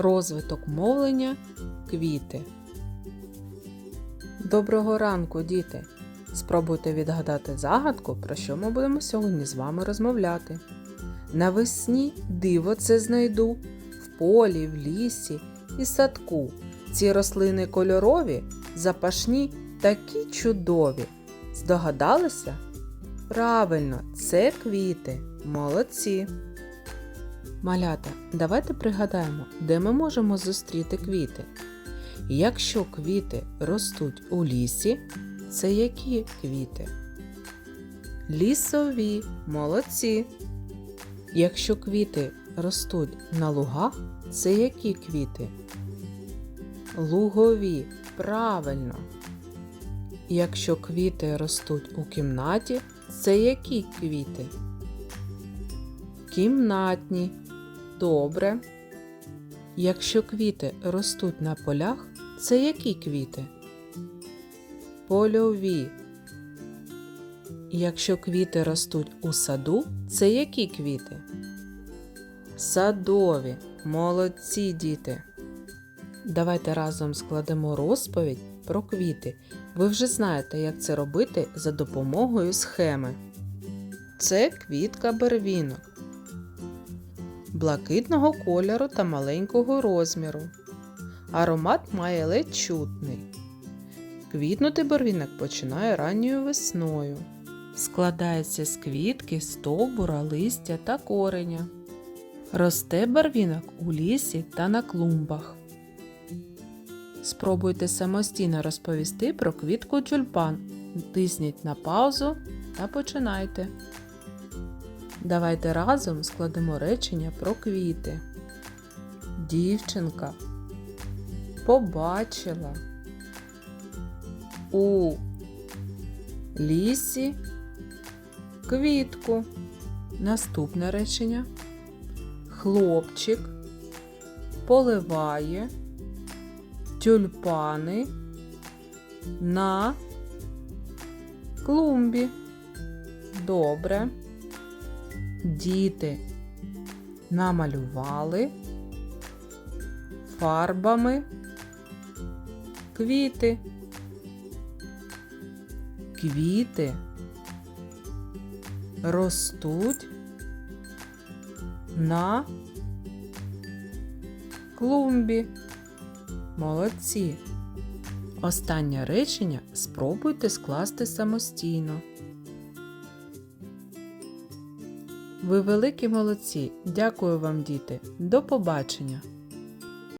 Розвиток мовлення квіти. Доброго ранку, діти! Спробуйте відгадати загадку, про що ми будемо сьогодні з вами розмовляти. Навесні диво це знайду в полі, в лісі і садку. Ці рослини кольорові, запашні, такі чудові. Здогадалися? Правильно, це квіти. Молодці. Малята, давайте пригадаємо, де ми можемо зустріти квіти. Якщо квіти ростуть у лісі, це які квіти? Лісові, молодці. Якщо квіти ростуть на лугах, це які квіти? Лугові, правильно. Якщо квіти ростуть у кімнаті, це які квіти? Кімнатні. Добре. Якщо квіти ростуть на полях, це які квіти? Польові. Якщо квіти ростуть у саду, це які квіти? Садові. Молодці діти. Давайте разом складемо розповідь про квіти. Ви вже знаєте, як це робити за допомогою схеми. Це квітка барвінок блакитного кольору та маленького розміру. Аромат має ледь чутний. Квітнути барвінок починає ранньою весною. Складається з квітки, стовбура, листя та кореня. Росте барвінок у лісі та на клумбах. Спробуйте самостійно розповісти про квітку тюльпан. Тисніть на паузу та починайте. Давайте разом складемо речення про квіти. Дівчинка побачила у лісі квітку. Наступне речення. Хлопчик поливає тюльпани на клумбі. Добре. Діти намалювали фарбами квіти. Квіти ростуть на клумбі. Молодці. Останнє речення спробуйте скласти самостійно. Ви великі молодці. Дякую вам, діти. До побачення!